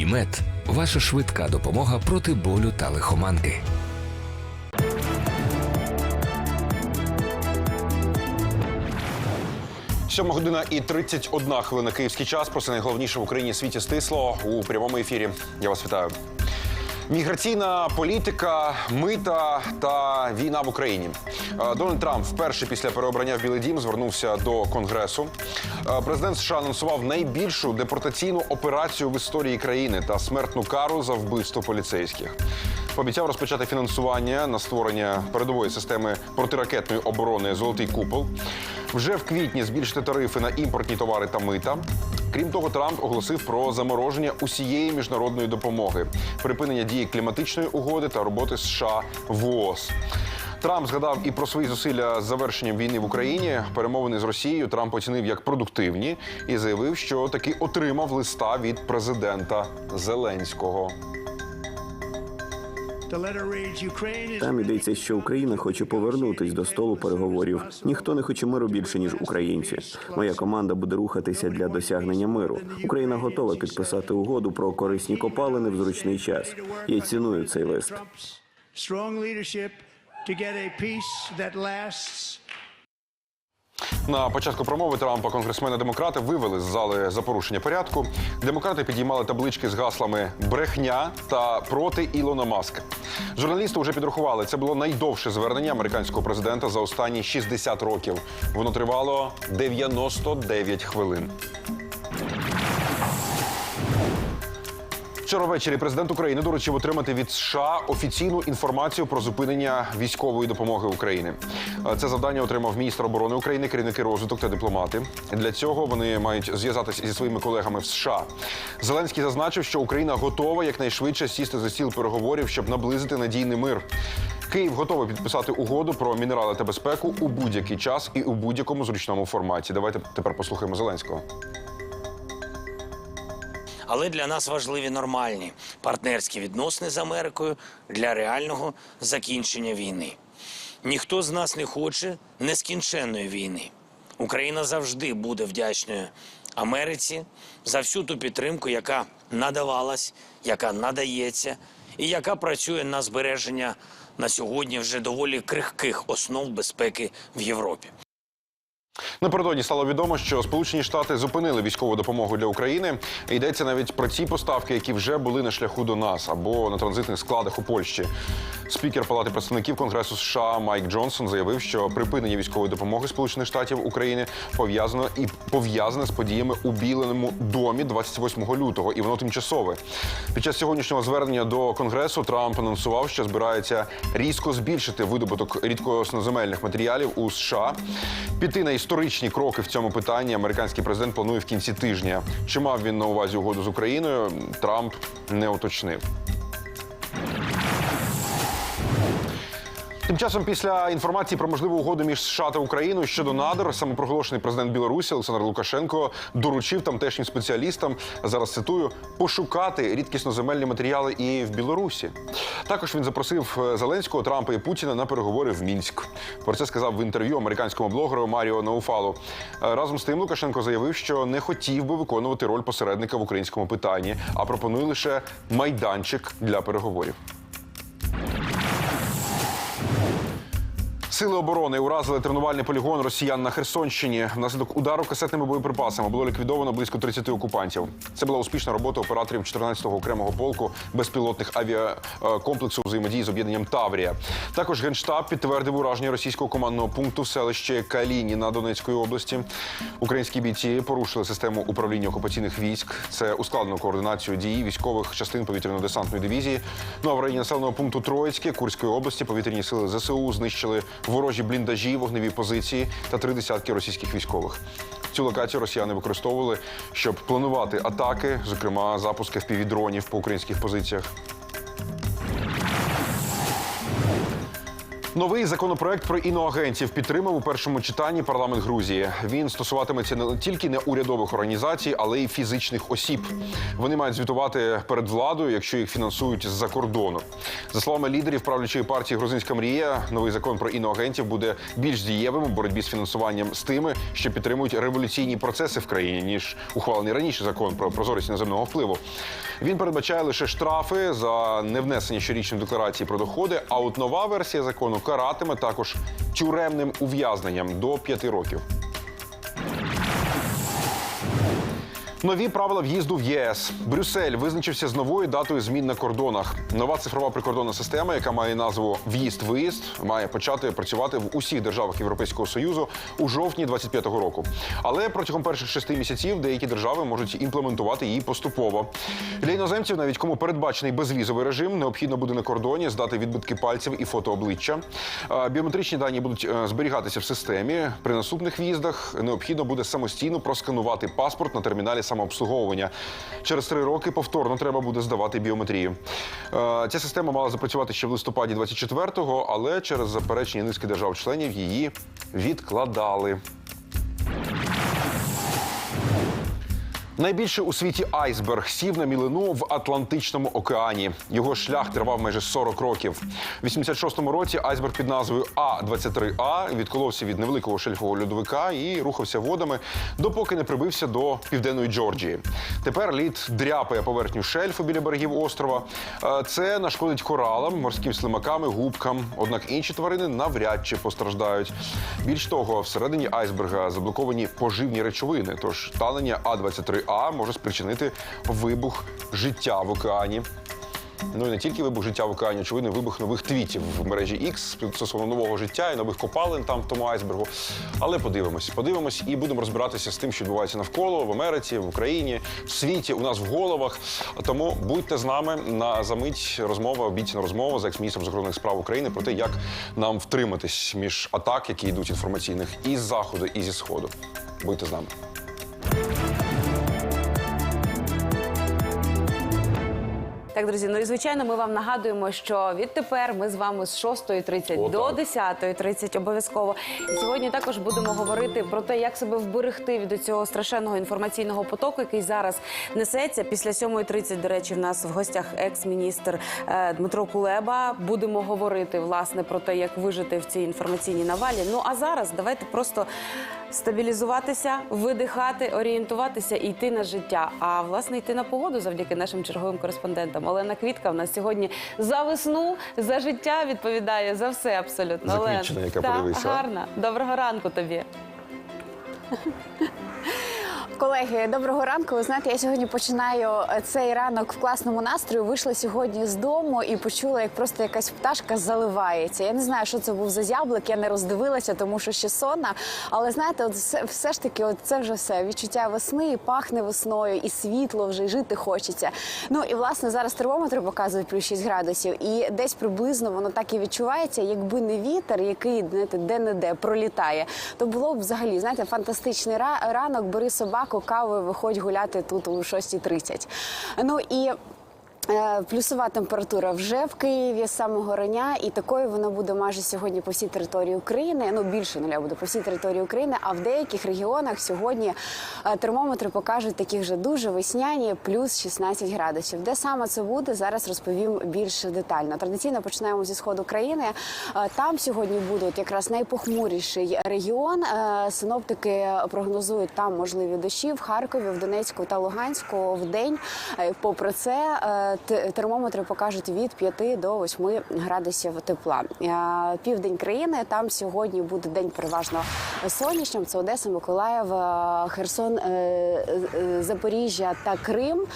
ІМЕД ваша швидка допомога проти болю та лихоманки. Сьома година і 31 хвилина київський час. Про це найголовніше в Україні світі стисло у прямому ефірі. Я вас вітаю. Міграційна політика, мита та війна в Україні. Е, Дональд Трамп вперше після переобрання в Білий Дім звернувся до Конгресу. Е, Президент США анонсував найбільшу депортаційну операцію в історії країни та смертну кару за вбивство поліцейських. Пообіцяв розпочати фінансування на створення передової системи протиракетної оборони Золотий купол. Вже в квітні збільшити тарифи на імпортні товари та мита. Крім того, Трамп оголосив про замороження усієї міжнародної допомоги, припинення дії кліматичної угоди та роботи США в ООС. Трамп згадав і про свої зусилля з завершенням війни в Україні. Перемовини з Росією Трамп оцінив як продуктивні і заявив, що таки отримав листа від президента Зеленського. Там йдеться, що Україна хоче повернутись до столу переговорів. Ніхто не хоче миру більше ніж українці. Моя команда буде рухатися для досягнення миру. Україна готова підписати угоду про корисні копалини в зручний час. Я ціную цей лист. На початку промови Трампа конгресмени-демократи вивели з зали за порушення порядку. Демократи підіймали таблички з гаслами брехня та проти Ілона Маска. Журналісти вже підрахували. Це було найдовше звернення американського президента за останні 60 років. Воно тривало 99 хвилин. Вчора ввечері президент України доручив отримати від США офіційну інформацію про зупинення військової допомоги України. Е, Це завдання отримав міністр оборони України, керівники розвиток та дипломати. Для цього вони мають зв'язатися зі своїми колегами в США. Зеленський зазначив, що Україна готова якнайшвидше сісти за стіл переговорів, щоб наблизити надійний мир. Київ готовий підписати угоду про мінерали та безпеку у будь-який час і у будь-якому зручному форматі. Давайте тепер послухаємо Зеленського. Але для нас важливі нормальні партнерські відносини з Америкою для реального закінчення війни. Ніхто з нас не хоче нескінченної війни. Україна завжди буде вдячною Америці за всю ту підтримку, яка надавалась, яка надається, і яка працює на збереження на сьогодні вже доволі крихких основ безпеки в Європі. Напередодні стало відомо, що Сполучені Штати зупинили військову допомогу для України. Йдеться навіть про ті поставки, які вже були на шляху до нас або на транзитних складах у Польщі. Спікер Палати представників Конгресу США Майк Джонсон заявив, що припинення військової допомоги Сполучених Штатів України пов'язано і пов'язане з подіями у Біленому домі 28 лютого, і воно тимчасове. Під час сьогоднішнього звернення до Конгресу Трамп анонсував, що збирається різко збільшити видобуток рідкосноземельних матеріалів у США. Піти на історичні кроки в цьому питанні американський президент планує в кінці тижня. Чи мав він на увазі угоду з Україною? Трамп не уточнив. Тим часом, після інформації про можливу угоду між США та Україною щодо надр, самопроголошений президент Білорусі Олександр Лукашенко доручив тамтешнім спеціалістам зараз цитую пошукати рідкісноземельні матеріали і в Білорусі. Також він запросив е, Зеленського, Трампа і Путіна на переговори в Мінськ. Про це сказав в інтерв'ю американському блогеру Маріо Науфалу. Е, Разом з тим Лукашенко заявив, що не хотів би виконувати роль посередника в українському питанні, а пропонує лише майданчик для переговорів. Сили оборони уразили тренувальний полігон росіян на Херсонщині. Внаслідок удару касетними боєприпасами було ліквідовано близько 30 окупантів. Це була успішна робота операторів 14-го окремого полку безпілотних авіакомплексу взаємодії з об'єднанням Таврія. Також генштаб підтвердив ураження російського командного пункту в селищі Каліні на Донецької області. Українські бійці порушили систему управління окупаційних військ. Це ускладнено координацію дій військових частин повітряно-десантної дивізії. Ну а в районі населеного пункту Троїцьке Курської області повітряні сили ЗСУ знищили ворожі бліндажі, вогневі позиції та три десятки російських військових. Цю локацію росіяни використовували, щоб планувати атаки, зокрема запуски впівдронів по українських позиціях. Новий законопроект про іноагентів підтримав у першому читанні парламент Грузії. Він стосуватиметься не тільки неурядових організацій, але й фізичних осіб. Вони мають звітувати перед владою, якщо їх фінансують з-за кордону. За словами лідерів правлячої партії Грузинська мрія, новий закон про іноагентів буде більш дієвим у боротьбі з фінансуванням з тими, що підтримують революційні процеси в країні, ніж ухвалений раніше закон про прозорість іноземного впливу. Він передбачає лише штрафи за невнесення щорічної декларації про доходи. А от нова версія закону каратиме також тюремним ув'язненням до п'яти років. Нові правила в'їзду в ЄС. Брюссель визначився з новою датою змін на кордонах. Нова цифрова прикордонна система, яка має назву В'їзд-виїзд, має почати працювати в усіх державах Європейського союзу у жовтні 25-го року. Але протягом перших шести місяців деякі держави можуть імплементувати її поступово. Для іноземців, навіть кому передбачений безвізовий режим, необхідно буде на кордоні здати відбитки пальців і фото обличчя. Біометричні дані будуть е, зберігатися в системі. При наступних в'їздах необхідно буде самостійно просканувати паспорт на терміналі самообслуговування. Через три роки повторно треба буде здавати біометрію. Е, Ця система мала запрацювати ще в листопаді 24-го, але через заперечення низки держав-членів її відкладали. Найбільше у світі айсберг сів на мілину в Атлантичному океані. Його шлях тривав майже 40 років. У 86-му році айсберг під назвою А-23А відколовся від невеликого шельфового льодовика і рухався водами, допоки не прибився до південної Джорджії. Тепер лід дряпає поверхню шельфу біля берегів острова. Е, Це нашкодить коралам, морським слимакам і губкам. Однак інші тварини навряд чи постраждають. Більш того, всередині айсберга заблоковані поживні речовини. Тож танення А-23А може спричинити вибух життя в океані. Ну і не тільки вибух життя в океані, очевидно, вибух нових твітів в мережі X стосовно нового життя і нових копалин там в тому айсбергу. Але подивимось, подивимось і будемо розбиратися з тим, що відбувається навколо в Америці, в Україні, в світі, у нас в головах. Тому будьте з нами на замить розмова, обіцяна розмова з екс-міністром закордонних справ України про те, як нам втриматись між атак, які йдуть інформаційних і з заходу, і зі сходу. Будьте з нами. Так, друзі, ну і звичайно, ми вам нагадуємо, що відтепер ми з вами з 6.30 О, до так. 10.30 обов'язково. І сьогодні також будемо говорити про те, як себе вберегти від цього страшенного інформаційного потоку, який зараз несеться. Після 7.30, до речі, в нас в гостях екс-міністр е, Дмитро Кулеба. Будемо говорити власне про те, як вижити в цій інформаційній навалі. Ну а зараз давайте просто стабілізуватися, видихати, орієнтуватися і йти на життя. А власне йти на погоду завдяки нашим черговим кореспондентам. Олена Квітка в нас сьогодні за весну, за життя відповідає за все абсолютно. За яка Та, подивися. гарна. Доброго ранку тобі. Колеги, доброго ранку. Ви знаєте, я сьогодні починаю е, цей ранок в класному настрою. Вийшла сьогодні з дому і почула, як просто якась пташка заливається. Я не знаю, що це був за зяблик, я не роздивилася, тому що ще сонна. Але знаєте, от все, все ж таки, от це вже все відчуття весни, і пахне весною, і світло вже і жити хочеться. Ну і власне зараз термометри показують плюс 6 градусів, і десь приблизно воно так і відчувається, якби не вітер, який знаєте, де-не-де пролітає, то було б взагалі знаєте, фантастичний ра- ранок. Бери каву, виходь гуляти тут у 6.30. Ну і Плюсова температура вже в Києві з самого рання, і такою вона буде майже сьогодні по всій території України. Ну більше нуля буде по всій території України. А в деяких регіонах сьогодні е, термометри покажуть такі вже дуже весняні, плюс 16 градусів. Де саме це буде, зараз розповім більш детально. Традиційно починаємо зі сходу країни. Е, Там сьогодні буде от якраз найпохмуріший регіон. Е, Синоптики прогнозують там можливі дощі в Харкові, в Донецьку та Луганську в день. Е, Попри це, е, термометри покажуть від 5 до 8 градусів тепла. Південь країни там сьогодні буде день переважно сонячним. Це Одеса, Миколаїв, е, Херсон, е, е, Запоріжжя та Крим.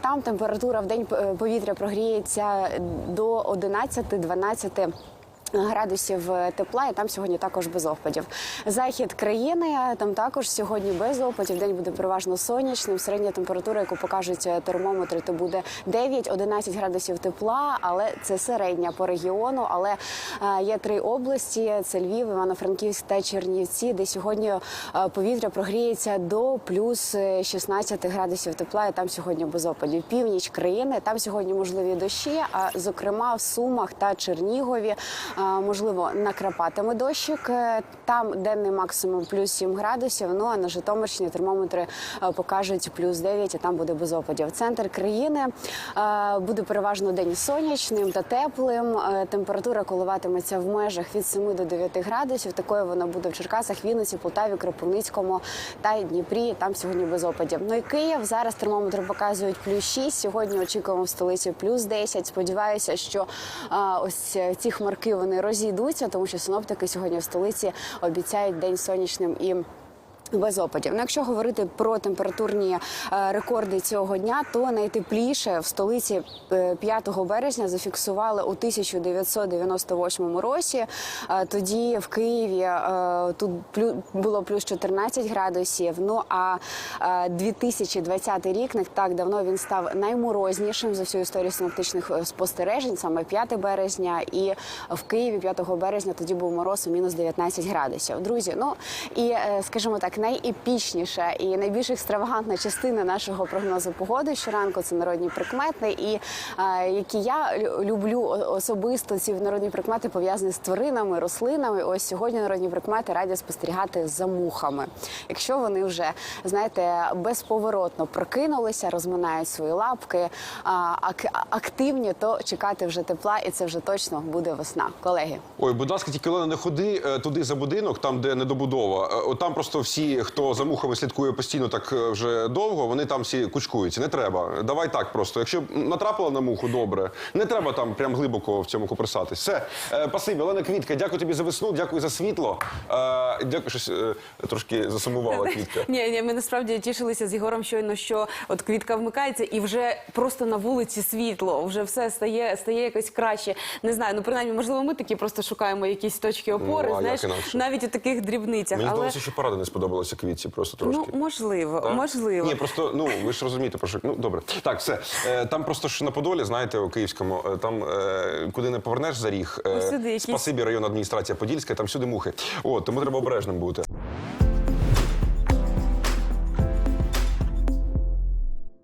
Там температура в день повітря прогріється до 11-12 Градусів тепла, і там сьогодні також без опадів. Захід країни там також сьогодні без опадів. День буде переважно сонячним. Середня температура, яку покажуть термометри, то буде 9-11 градусів тепла, але це середня по регіону. Але е, є три області: це Львів, Івано-Франківськ та Чернівці, де сьогодні е, повітря прогріється до плюс 16 градусів тепла. І там сьогодні без опадів. Північ країни там сьогодні можливі дощі. А зокрема в Сумах та Чернігові. Можливо, накрапатиме дощик. Е, Там денний максимум плюс 7 градусів. Ну а на Житомирщині термометри е, покажуть плюс 9, і там буде без опадів. Центр країни е, буде переважно день сонячним та теплим. Температура коливатиметься в межах від 7 до 9 градусів. Такою вона буде в Черкасах, Вінниці, Полтаві, Кропивницькому та Дніпрі. Там сьогодні без опадів. Ну і Київ зараз термометри показують плюс 6. Сьогодні очікуємо в столиці плюс 10. Сподіваюся, що ось ці хмарки вони розійдуться, тому що синоптики сьогодні в столиці обіцяють день сонячним і. Без опадів. Ну, якщо говорити про температурні е, рекорди цього дня, то найтепліше в столиці е, 5 березня зафіксували у 1998 році. Е, тоді в Києві е, тут було плюс 14 градусів. Ну а е, 2020 рік не так давно він став найморознішим за всю історію синоптичних е, спостережень, саме 5 березня. І в Києві 5 березня тоді був мороз у мінус 19 градусів. Друзі, ну і е, скажімо так, найепічніша і найбільш екстравагантна частина нашого прогнозу погоди щоранку це народні прикмети, і е, які я люблю особисто ці народні прикмети пов'язані з тваринами, рослинами. Ось сьогодні народні прикмети раді спостерігати за мухами. Якщо вони вже знаєте безповоротно прокинулися, розминають свої лапки, а, ак- активні, то чекати вже тепла, і це вже точно буде весна. Колеги. Ой, будь ласка, тільки Олена, не ходи е, туди за будинок, там, де недобудова. Е, там просто всі, хто за мухами слідкує постійно так е, вже довго, вони там всі кучкуються. Не треба. Давай так просто. Якщо натрапила на муху, добре. Не треба там прям глибоко в цьому копирсатись. Все, Е, спасибі, Олена Квітка, дякую тобі за весну, дякую за світло. Е, Дякую, щось е, трошки засумувала Квітка. Ні, ні, ми насправді тішилися з Єгором щойно, що от квітка вмикається, і вже просто на вулиці світло, вже все стає, стає якось краще. Не знаю, ну принаймні, можливо, ми такі просто шукаємо якісь точки опори, Ну, а знаєш, як інакше? навіть у таких дрібницях. Мені Але здалося, що порада не сподобалася квітці, просто трошки. ну можливо, Так? можливо. Ні, просто ну ви ж розумієте, про що ну добре. Так, все Е, там просто ж на Подолі, знаєте, у Київському, е, там е, куди не повернеш за ріг, е, Усюди якісь- спасибі районна адміністрація Подільська, там всюди мухи. О, тому треба обережним бути.